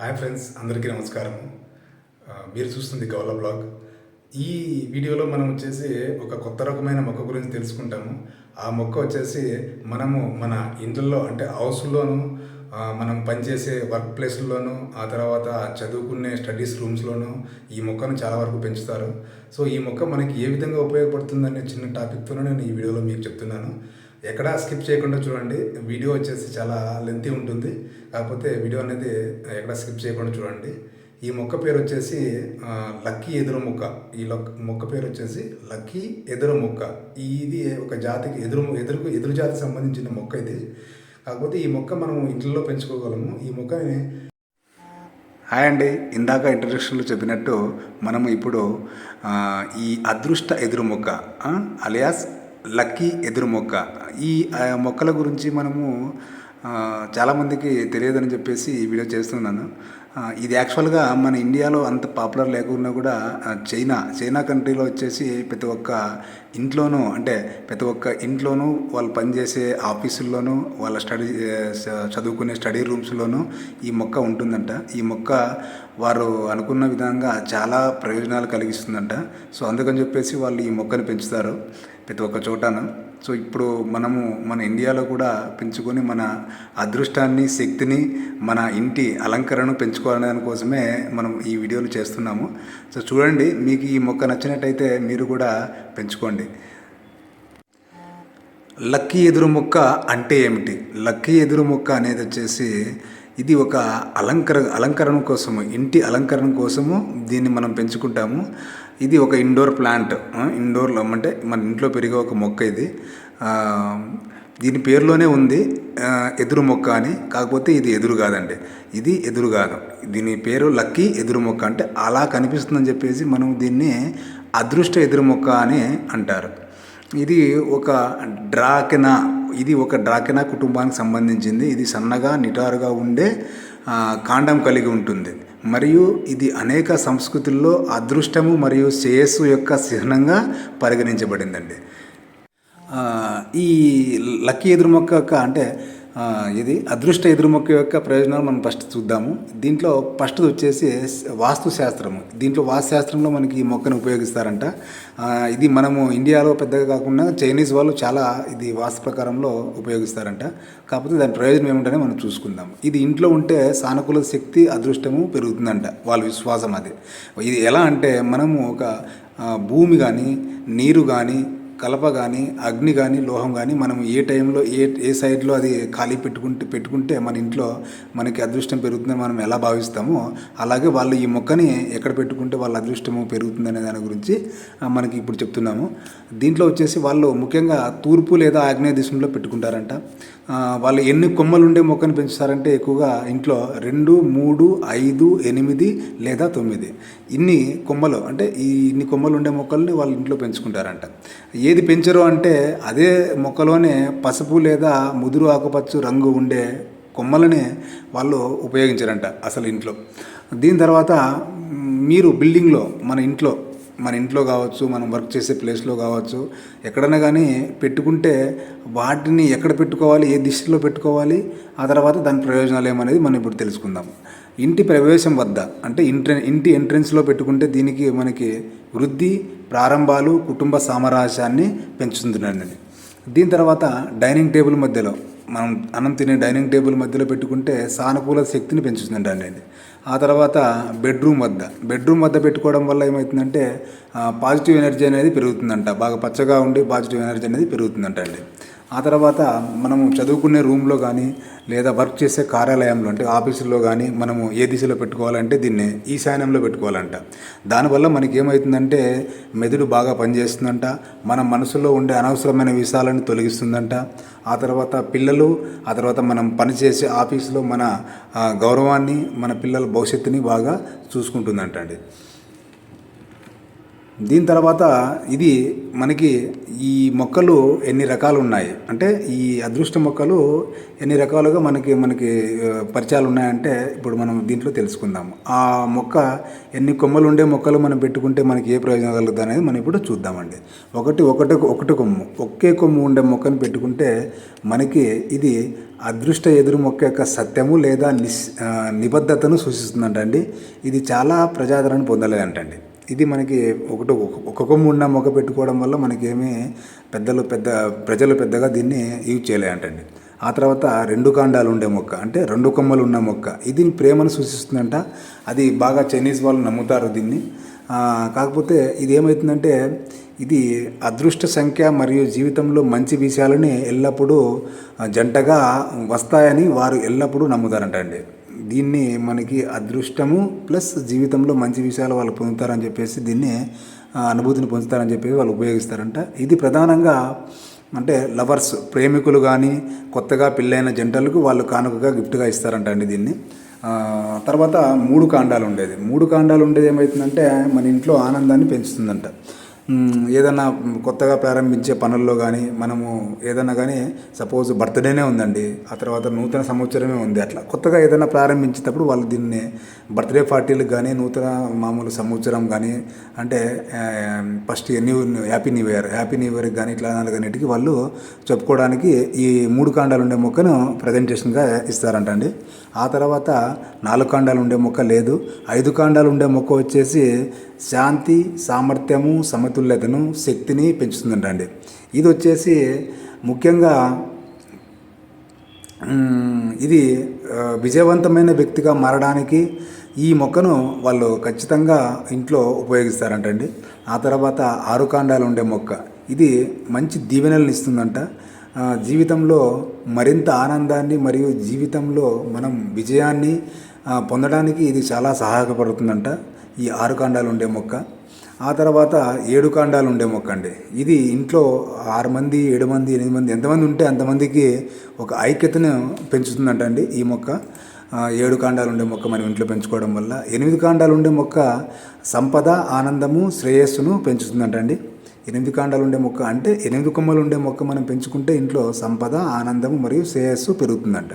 Hi friends అందరికీ నమస్కారం. మీరు చూస్తుంది గౌల బ్లాగ్. ఈ వీడియోలో మనం వచ్చేసి ఒక కొత్త రకమైన మొక్క గురించి తెలుసుకుంటాము. ఆ మొక్క వచ్చేసి మనము మన ఇంట్లో అంటే హౌస్లోను మనం పనిచేసే వర్క్ ప్లేస్లోను ఆ తర్వాత చదువుకునే స్టడీస్ రూమ్స్లోను ఈ మొక్కను చాలా వరకు పెంచుతారు. సో ఈ మొక్క మనకి ఏ విధంగా ఉపయోగపడుతుందనే చిన్న టాపిక్తోనే నేను ఈ వీడియోలో మీకు చెప్తున్నాను. ఎక్కడా స్కిప్ చేయకుండా చూడండి. వీడియో వచ్చేసి చాలా లెంతీ ఉంటుంది. కాకపోతే వీడియో అనేది ఎక్కడ స్కిప్ చేయకుండా చూడండి. ఈ మొక్క పేరు వచ్చేసి లక్కీ ఎదురు మొక్క. ఈ మొక్క పేరు వచ్చేసి లక్కీ ఎదురు మొక్క. ఇది ఒక జాతికి ఎదురు ఎదురుకు ఎదురు జాతికి సంబంధించిన మొక్క ఇది. కాకపోతే ఈ మొక్క మనం ఇంట్లో పెంచుకోగలము. ఈ మొక్కని హాయ్ అండి. ఇందాక ఇంట్రడక్షన్లో చెప్పినట్టు మనము ఇప్పుడు ఈ అదృష్ట ఎదురు మొక్క అలియాస్ లక్కీ ఎదురు మొక్క. ఈ ఆ, మొక్కల గురించి మనము చాలామందికి తెలియదని చెప్పేసి ఈ వీడియో చేస్తున్నాను. ఇది యాక్చువల్గా మన ఇండియాలో అంత పాపులర్ లేకున్నా కూడా చైనా చైనా కంట్రీలో వచ్చేసి ప్రతి ఒక్క ఇంట్లోనూ అంటే ప్రతి ఒక్క ఇంట్లోనూ వాళ్ళు పనిచేసే ఆఫీసుల్లోనూ వాళ్ళ స్టడీ చదువుకునే స్టడీ రూమ్స్లోనూ ఈ మొక్క ఉంటుందంట. ఈ మొక్క వారు అనుకున్న విధంగా చాలా ప్రయోజనాలు కలిగిస్తుందంట. సో అందుకని చెప్పేసి వాళ్ళు ఈ మొక్కను పెంచుతారు. ప్రతి ఒక్క చోటను? సో ఇప్పుడు మనము మన ఇండియాలో కూడా పెంచుకొని మన అదృష్టాన్ని శక్తిని మన ఇంటి అలంకరణను పెంచుకోవాలనే దానికోసమే మనం ఈ వీడియోలు చేస్తున్నాము. సో చూడండి మీకు ఈ మొక్క నచ్చినట్టయితే మీరు కూడా పెంచుకోండి. లక్కీ ఎదురు మొక్క అంటే ఏమిటి? లక్కీ ఎదురు మొక్క అనేది వచ్చేసి ఇది ఒక అలంకర అలంకరణ కోసము ఇంటి అలంకరణ కోసము దీన్ని మనం పెంచుకుంటాము. ఇది ఒక ఇండోర్ ప్లాంట్. ఇండోర్ ఇండోర్లో అంటే మన ఇంట్లో పెరిగే ఒక మొక్క ఇది. దీని పేరులోనే ఉంది ఎదురు మొక్క అని. కాకపోతే ఇది ఎదురు కాదండి. ఇది ఎదురు కాదు. దీని పేరు లక్కీ ఎదురు మొక్క అంటే అలా కనిపిస్తుందని చెప్పేసి మనం దీన్ని అదృష్ట ఎదురు మొక్క అని అంటారు. ఇది ఒక డ్రాకెనా ఇది ఒక డ్రాకెనా కుటుంబానికి సంబంధించింది. ఇది సన్నగా నిటారుగా ఉండే కాండం కలిగి ఉంటుంది. మరియు ఇది అనేక సంస్కృతుల్లో అదృష్టము మరియు శ్రేయస్సు యొక్క చిహ్నంగా పరిగణించబడిందండి. ఈ లక్కీ ఎదురు మొక్క యొక్క అంటే ఇది అదృష్ట ఎదురు మొక్క యొక్క ప్రయోజనాలు మనం ఫస్ట్ చూద్దాము. దీంట్లో ఫస్ట్ వచ్చేసి వాస్తు శాస్త్రము దీంట్లో వాస్తు శాస్త్రంలో మనకి ఈ మొక్కను ఉపయోగిస్తారంట. ఇది మనము ఇండియాలో పెద్దగా కాకుండా చైనీస్ వాళ్ళు చాలా ఇది వాస్తు ప్రకారంలో ఉపయోగిస్తారంట. కాకపోతే దాని ప్రయోజనం ఏమిటనే మనం చూసుకుందాం. ఇది ఇంట్లో ఉంటే సానుకూల శక్తి అదృష్టము పెరుగుతుందంట వాళ్ళ విశ్వాసం అది. ఇది ఎలా అంటే మనము ఒక భూమి కానీ నీరు కానీ కలప కానీ అగ్ని కానీ లోహం కానీ మనం ఏ టైంలో ఏ ఏ సైడ్లో అది ఖాళీ పెట్టుకుంటే పెట్టుకుంటే మన ఇంట్లో మనకి అదృష్టం పెరుగుతుందని మనం ఎలా భావిస్తామో అలాగే వాళ్ళు ఈ మొక్కని ఎక్కడ పెట్టుకుంటే వాళ్ళ అదృష్టము పెరుగుతుందనే దాని గురించి మనకి ఇప్పుడు చెప్తున్నాము. దీంట్లో వచ్చేసి వాళ్ళు ముఖ్యంగా తూర్పు లేదా ఆగ్నేయ దిశలో పెట్టుకుంటారంట. వాళ్ళు ఎన్ని కొమ్మలు ఉండే మొక్కను పెంచుతారంటే ఎక్కువగా ఇంట్లో రెండు మూడు ఐదు ఎనిమిది లేదా తొమ్మిది. ఇన్ని కొమ్మలు అంటే ఈ ఇన్ని కొమ్మలు ఉండే మొక్కల్ని వాళ్ళ ఇంట్లో పెంచుకుంటారంట. ఏది పెంచరు అంటే అదే మొక్కలోనే పసుపు లేదా ముదురు ఆకుపచ్చ రంగు ఉండే కొమ్మలని వాళ్ళు ఉపయోగించారంట అసలు ఇంట్లో. దీని తర్వాత మీరు బిల్డింగ్లో మన ఇంట్లో మన ఇంట్లో కావచ్చు మనం వర్క్ చేసే ప్లేస్లో కావచ్చు ఎక్కడైనా కానీ పెట్టుకుంటే వాటిని ఎక్కడ పెట్టుకోవాలి ఏ దిశలో పెట్టుకోవాలి ఆ తర్వాత దాని ప్రయోజనాలు ఏమనేది మనం ఇప్పుడు తెలుసుకుందాం. ఇంటి ప్రవేశం వద్ద అంటే ఇంట్ర ఇంటి ఎంట్రెన్స్లో పెట్టుకుంటే దీనికి మనకి వృద్ధి ప్రారంభాలు కుటుంబ సామరాస్యాన్ని పెంచుతుందండి. దీని తర్వాత డైనింగ్ టేబుల్ మధ్యలో మనం అన్నం తినే డైనింగ్ టేబుల్ మధ్యలో పెట్టుకుంటే సానుకూల శక్తిని పెంచుతుందండి అండి ఆ తర్వాత బెడ్రూమ్ వద్ద బెడ్రూమ్ వద్ద పెట్టుకోవడం వల్ల ఏమవుతుందంటే పాజిటివ్ ఎనర్జీ అనేది పెరుగుతుందంట బాగా పచ్చగా ఉండి పాజిటివ్ ఎనర్జీ అనేది పెరుగుతుందంట అండి. ఆ తర్వాత మనము చదువుకునే రూమ్లో కానీ లేదా వర్క్ చేసే కార్యాలయంలో అంటే ఆఫీసుల్లో కానీ మనము ఏ దిశలో పెట్టుకోవాలంటే దీన్ని ఈశాన్యంలో పెట్టుకోవాలంట. దానివల్ల మనకి ఏమవుతుందంటే మెదడు బాగా పనిచేస్తుందంట మన మనసులో ఉండే అనవసరమైన విషయాలను తొలగిస్తుందంట. ఆ తర్వాత పిల్లలు ఆ తర్వాత మనం పనిచేసే ఆఫీసులో మన గౌరవాన్ని మన పిల్లల భవిష్యత్తుని బాగా చూసుకుంటుందంట అండి. దీని తర్వాత ఇది మనకి ఈ మొక్కలు ఎన్ని రకాలు ఉన్నాయి అంటే ఈ అదృష్ట మొక్కలు ఎన్ని రకాలుగా మనకి మనకి పరిచయాలు ఉన్నాయంటే ఇప్పుడు మనం దీంట్లో తెలుసుకుందాము ఆ మొక్క ఎన్ని కొమ్మలు ఉండే మొక్కలు మనం పెట్టుకుంటే మనకి ఏ ప్రయోజనం కలుగుతుంది అనేది మనం ఇప్పుడు చూద్దామండి. ఒకటి ఒకటి ఒకటి కొమ్ము ఒకే కొమ్ము ఉండే మొక్కను పెట్టుకుంటే మనకి ఇది అదృష్ట ఎదురు మొక్క యొక్క సత్యము లేదా నిస్ నిబద్ధతను సూచిస్తుందంటండి. ఇది చాలా ప్రజాదరణ పొందలేదంటండి. ఇది మనకి ఒకటి ఒక కొమ్ము ఉన్న మొక్క పెట్టుకోవడం వల్ల మనకేమీ పెద్దలు పెద్ద ప్రజలు పెద్దగా దీన్ని యూజ్ చేయలేదంటండి. ఆ తర్వాత రెండు కాండాలు ఉండే మొక్క అంటే రెండు కొమ్మలు ఉన్న మొక్క ఇది ప్రేమను సూచిస్తుందంట. అది బాగా చైనీస్ వాళ్ళు నమ్ముతారు దీన్ని. కాకపోతే ఇది ఏమవుతుందంటే ఇది అదృష్ట సంఖ్య మరియు జీవితంలో మంచి విషయాలని ఎల్లప్పుడూ జంటగా వస్తాయని వారు ఎల్లప్పుడూ నమ్ముతారంట అండి దీన్ని మనకి అదృష్టము ప్లస్ జీవితంలో మంచి విషయాలు వాళ్ళు పొందుతారని చెప్పేసి దీన్ని అనుభూతిని పొందుతారని చెప్పేసి వాళ్ళు ఉపయోగిస్తారంట. ఇది ప్రధానంగా అంటే లవర్స్ ప్రేమికులు కానీ కొత్తగా పెళ్ళైన జంటలకు వాళ్ళు కానుకగా గిఫ్ట్గా ఇస్తారంట అండి దీన్ని. తర్వాత మూడు కాండాలు ఉండేది. మూడు కాండాలు ఉండేది ఏమవుతుందంటే మన ఇంట్లో ఆనందాన్ని పెంచుతుందంట. ఏదైనా కొత్తగా ప్రారంభించే పనుల్లో కానీ మనము ఏదైనా కానీ సపోజ్ బర్త్డేనే ఉందండి ఆ తర్వాత నూతన సంవత్సరమే ఉంది అట్లా. కొత్తగా ఏదైనా ప్రారంభించేటప్పుడు వాళ్ళు దీన్ని బర్త్డే పార్టీలకు కానీ నూతన మామూలు సంవత్సరం కానీ అంటే first new happy new year happy new ఇయర్కి కానీ ఇట్లా దానికన్నిటికీ వాళ్ళు చెప్పుకోవడానికి ఈ మూడు కాండాలు ఉండే మొక్కను ప్రజెంటేషన్గా ఇస్తారంట అండి ఆ తర్వాత నాలుగు కాండాలు ఉండే మొక్క లేదు ఐదు కాండాలు ఉండే మొక్క వచ్చేసి శాంతి సామర్థ్యము సమతుల్యతను శక్తిని పెంచుతుందంట అండి ఇది వచ్చేసి ముఖ్యంగా ఇది విజయవంతమైన వ్యక్తిగా మారడానికి ఈ మొక్కను వాళ్ళు ఖచ్చితంగా ఇంట్లో ఉపయోగిస్తారంటండి. ఆ తర్వాత ఆరు కాండాలు ఉండే మొక్క. ఇది మంచి దీవెనలను ఇస్తుందంట. జీవితంలో మరింత ఆనందాన్ని మరియు జీవితంలో మనం విజయాన్ని పొందడానికి ఇది చాలా సహాయపడుతుందంట. ఈ ఆరు కాండాలు ఉండే మొక్క. ఆ తర్వాత ఏడు కాండాలు ఉండే మొక్క అండి. ఇది ఇంట్లో ఆరు మంది ఏడు మంది ఎనిమిది మంది ఎంతమంది ఉంటే అంతమందికి ఒక ఐక్యతను పెంచుతుందంట అండి ఈ మొక్క. ఏడు కాండాలు ఉండే మొక్క మనం ఇంట్లో పెంచుకోవడం వల్ల. ఎనిమిది కాండాలు ఉండే మొక్క సంపద ఆనందము శ్రేయస్సును పెంచుతుందంట అండి. ఎనిమిది కాండాలు ఉండే మొక్క అంటే ఎనిమిది కొమ్మలు ఉండే మొక్క మనం పెంచుకుంటే ఇంట్లో సంపద ఆనందము మరియు శ్రేయస్సు పెరుగుతుందంట.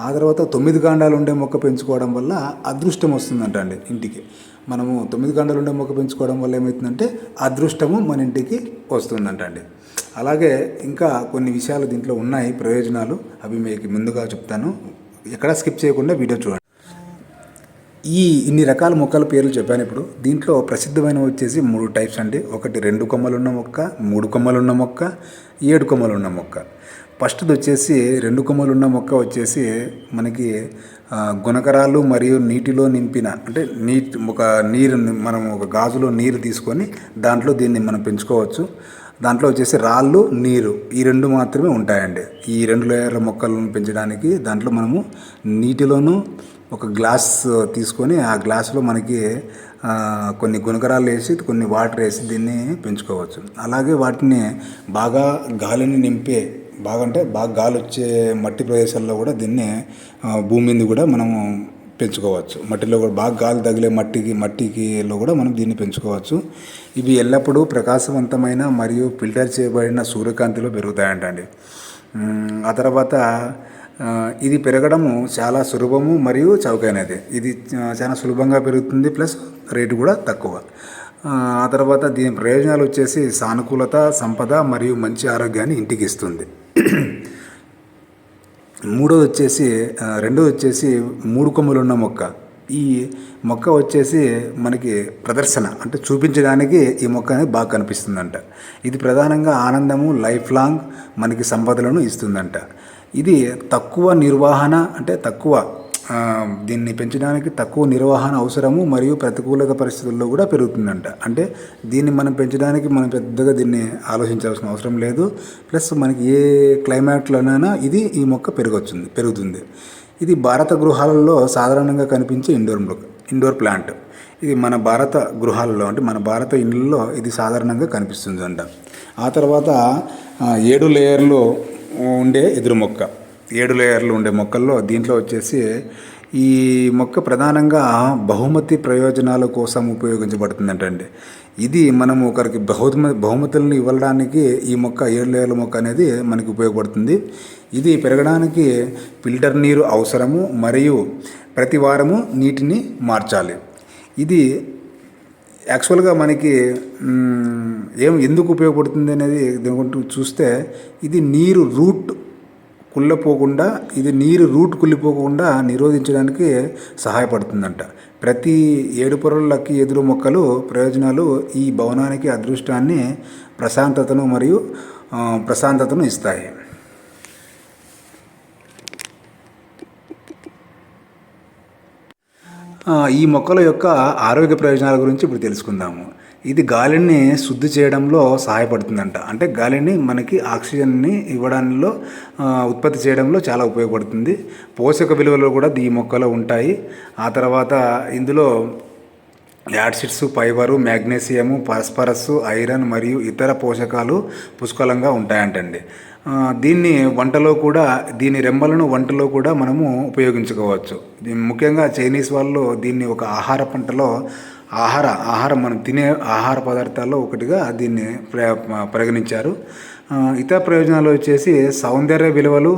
ఆ తర్వాత తొమ్మిది కాండాలు ఉండే మొక్క పెంచుకోవడం వల్ల అదృష్టం వస్తుందంట అండి ఇంటికి. మనము తొమ్మిది కాండాలు ఉండే మొక్క పెంచుకోవడం వల్ల ఏమవుతుందంటే అదృష్టము మన ఇంటికి వస్తుందంట అండి. అలాగే ఇంకా కొన్ని విషయాలు దీంట్లో ఉన్నాయి ప్రయోజనాలు అవి మీకు ముందుగా చెప్తాను. ఎక్కడ స్కిప్ చేయకుండా వీడియో చూడండి. ఈ ఇన్ని రకాల మొక్కల పేర్లు చెప్పాను ఇప్పుడు. దీంట్లో ప్రసిద్ధమైన వచ్చేసి మూడు టైప్స్ అండి. ఒకటి రెండు కొమ్మలు ఉన్న మొక్క మూడు కొమ్మలున్న మొక్క ఏడు కొమ్మలు ఉన్న మొక్క. ఫస్ట్ది వచ్చేసి రెండు కొమ్మలున్న మొక్క వచ్చేసి మనకి గుణకరాలు మరియు నీటిలో నింపిన అంటే నీటి ఒక నీరు మనం ఒక గాజులో నీరు తీసుకొని దాంట్లో దీన్ని మనం పెంచుకోవచ్చు. దాంట్లో వచ్చేసి రాళ్ళు నీరు ఈ రెండు మాత్రమే ఉంటాయండి. ఈ రెండు లేయర్ల మొక్కలను పెంచడానికి దాంట్లో మనము నీటిలోనూ ఒక గ్లాస్ తీసుకొని ఆ గ్లాసులో మనకి కొన్ని గుణకరాలు వేసి కొన్ని వాటర్ వేసి దీన్ని పెంచుకోవచ్చు. అలాగే వాటిని బాగా గాలిని నింపే బాగా అంటే బాగా గాలి వచ్చే మట్టి ప్రదేశాల్లో కూడా దీన్ని భూమి మీద కూడా మనము పెంచుకోవచ్చు. మట్టిలో కూడా బాగా గాలి తగిలే మట్టికి మట్టికిలో కూడా మనం దీన్ని పెంచుకోవచ్చు. ఇవి ఎల్లప్పుడూ ప్రకాశవంతమైన మరియు ఫిల్టర్ చేయబడిన సూర్యకాంతిలో పెరుగుతాయంటండి. ఆ తర్వాత ఇది పెరగడము చాలా సులభము మరియు చౌకైనది. ఇది చాలా సులభంగా పెరుగుతుంది ప్లస్ రేటు కూడా తక్కువ. ఆ, తర్వాత దీని ప్రయోజనాలు వచ్చేసి సానుకూలత సంపద మరియు మంచి ఆరోగ్యాన్ని ఇంటికి ఇస్తుంది. మూడోది వచ్చేసి రెండోది వచ్చేసి మూడు కొమ్ములు ఉన్న మొక్క. ఈ మొక్క వచ్చేసి మనకి ప్రదర్శన అంటే చూపించడానికి ఈ మొక్క అనేది బాగా కనిపిస్తుందంట. ఇది ప్రధానంగా ఆనందము లైఫ్ లాంగ్ మనకి సంపదలను ఇస్తుందంట. ఇది తక్కువ నిర్వహణ అంటే తక్కువ దీన్ని పెంచడానికి తక్కువ నిర్వహణ అవసరము మరియు ప్రతికూలత పరిస్థితుల్లో కూడా పెరుగుతుందంట. అంటే దీన్ని మనం పెంచడానికి మనం పెద్దగా దీన్ని ఆలోచించాల్సిన అవసరం లేదు. ప్లస్ మనకి ఏ క్లైమేట్లోనైనా ఇది ఈ మొక్క పెరగొచ్చింది పెరుగుతుంది. ఇది భారత గృహాలలో సాధారణంగా కనిపించే ఇండోర్ మొక్క ఇండోర్ ప్లాంట్. ఇది మన భారత గృహాలలో అంటే మన భారత ఇళ్ళల్లో ఇది సాధారణంగా కనిపిస్తుంది అంట ఆ తర్వాత ఏడు లేయర్లు ఉండే ఎదురు మొక్క. ఏడు లేయర్లు ఉండే మొక్కల్లో దీంట్లో వచ్చేసి ఈ మొక్క ప్రధానంగా బహుమతి ప్రయోజనాల కోసం ఉపయోగించబడుతుందంటండి. ఇది మనం ఒకరికి బహుమ బహుమతులను ఇవ్వడానికి ఈ మొక్క ఏడు లేయర్ల మొక్క అనేది మనకి ఉపయోగపడుతుంది. ఇది పెరగడానికి ఫిల్టర్ నీరు అవసరము మరియు ప్రతి వారము నీటిని మార్చాలి. ఇది యాక్చువల్గా మనకి ఏం ఎందుకు ఉపయోగపడుతుంది అనేది దీని చూస్తే ఇది నీరు రూట్ కుళ్ళపోకుండా ఇది నీరు రూట్ కుళ్ళిపోకుండా నిరోధించడానికి సహాయపడుతుందంట. ప్రతి ఏడు పొరలకి ఎదురు మొక్కలు ప్రయోజనాలు ఈ భవనానికి అదృష్టాన్ని ప్రశాంతతను మరియు ప్రశాంతతను ఇస్తాయి. ఈ మొక్కల యొక్క ఆరోగ్య ప్రయోజనాల గురించి ఇప్పుడు తెలుసుకుందాము. ఇది గాలిని శుద్ధి చేయడంలో సహాయపడుతుందంట. అంటే గాలిని మనకి ఆక్సిజన్ని ఇవ్వడంలో ఉత్పత్తి చేయడంలో చాలా ఉపయోగపడుతుంది. పోషక విలువలు కూడా ఈ మొక్కలో ఉంటాయి. ఆ తర్వాత ఇందులో acids fibre magnesium phosphorus iron మరియు ఇతర పోషకాలు పుష్కలంగా ఉంటాయంటండి. దీన్ని వంటలో కూడా దీని రెమ్మలను వంటలో కూడా మనము ఉపయోగించుకోవచ్చు. దీన్ని ముఖ్యంగా చైనీస్ వాళ్ళు దీన్ని ఒక ఆహార పంటలో ఆహార ఆహారం మనం తినే ఆహార పదార్థాల్లో ఒకటిగా దీన్ని పరిగణించారు. ఇతర ప్రయోజనాలు వచ్చేసి సౌందర్య విలువలు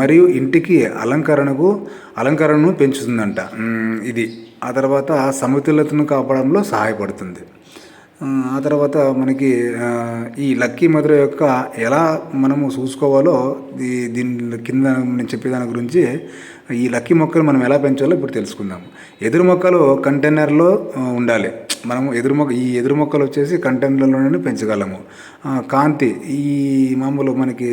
మరియు ఇంటికి అలంకరణకు అలంకరణను పెంచుతుందంట. ఇది. ఆ తర్వాత సమతుల్యతను కాపాడంలో సహాయపడుతుంది. ఆ, తర్వాత మనకి ఈ లక్కీ మధుర యొక్క ఎలా మనము చూసుకోవాలో దీ దీని కింద నేను చెప్పేదాని గురించి ఈ లక్కీ మొక్కలు మనం ఎలా పెంచాలో ఇప్పుడు తెలుసుకుందాం. ఎదురు మొక్కలు కంటైనర్లో ఉండాలి. మనము ఎదురు మొక్క ఈ ఎదురు మొక్కలు వచ్చేసి కంటైనర్లోనే పెంచగలము. కాంతి ఈ మామూలు మనకి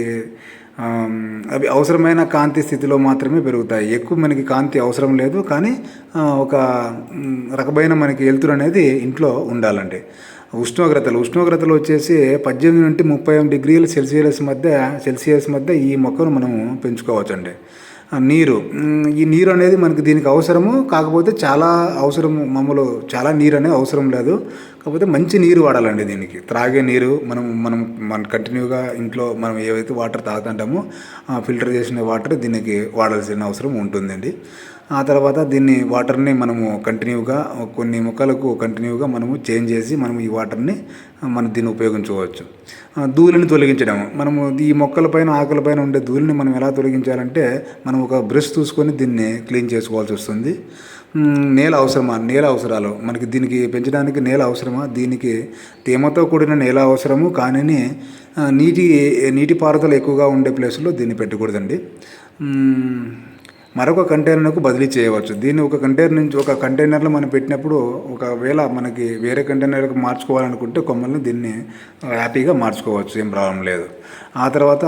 అవి అవసరమైన కాంతి స్థితిలో మాత్రమే పెరుగుతాయి. ఎక్కువ మనకి కాంతి అవసరం లేదు కానీ ఒక రకమైన మనకి వెలుతురు అనేది ఇంట్లో ఉండాలండి ఉష్ణోగ్రతలు. ఉష్ణోగ్రతలు వచ్చేసి పద్దెనిమిది నుండి ముప్పై డిగ్రీల సెల్సియస్ మధ్య సెల్సియస్ మధ్య ఈ మొక్కను మనం పెంచుకోవచ్చండి. నీరు. ఈ నీరు అనేది మనకి దీనికి అవసరము కాకపోతే చాలా అవసరం మామూలు చాలా నీరు అనేది అవసరం లేదు. కాకపోతే మంచి నీరు వాడాలండి దీనికి. త్రాగే నీరు మనం మనం మన కంటిన్యూగా ఇంట్లో మనం ఏవైతే వాటర్ తాగుతుంటామో ఆ ఫిల్టర్ చేసిన వాటర్ దీనికి వాడాల్సిన అవసరం ఉంటుందండి. ఆ తర్వాత దీన్ని వాటర్ని మనము కంటిన్యూగా కొన్ని మొక్కలకు కంటిన్యూగా మనము చేంజ్ చేసి మనము ఈ వాటర్ని మనం దీన్ని ఉపయోగించుకోవచ్చు. ధూళిని తొలగించడం మనము ఈ మొక్కలపైన ఆకులపైన ఉండే ధూళిని మనం ఎలా తొలగించాలంటే మనం ఒక బ్రష్ చూసుకొని దీన్ని క్లీన్ చేసుకోవాల్సి వస్తుంది. నేల అవసరమా? నేల అవసరాలు. మనకి దీనికి పెంచడానికి నేల అవసరమా? దీనికి తేమతో కూడిన నేల అవసరము? కానీ నీటి నీటి పారుదల ఎక్కువగా ఉండే ప్లేస్లో దీన్ని పెట్టకూడదండి. మరొక కంటైనర్కు బదిలీ చేయవచ్చు. దీన్ని ఒక కంటైనర్ నుంచి ఒక కంటైనర్లో మనం పెట్టినప్పుడు ఒకవేళ మనకి వేరే కంటైనర్కి మార్చుకోవాలనుకుంటే కొమ్మల్ని దీన్ని హ్యాపీగా మార్చుకోవచ్చు. ఏం ప్రాబ్లం లేదు. ఆ తర్వాత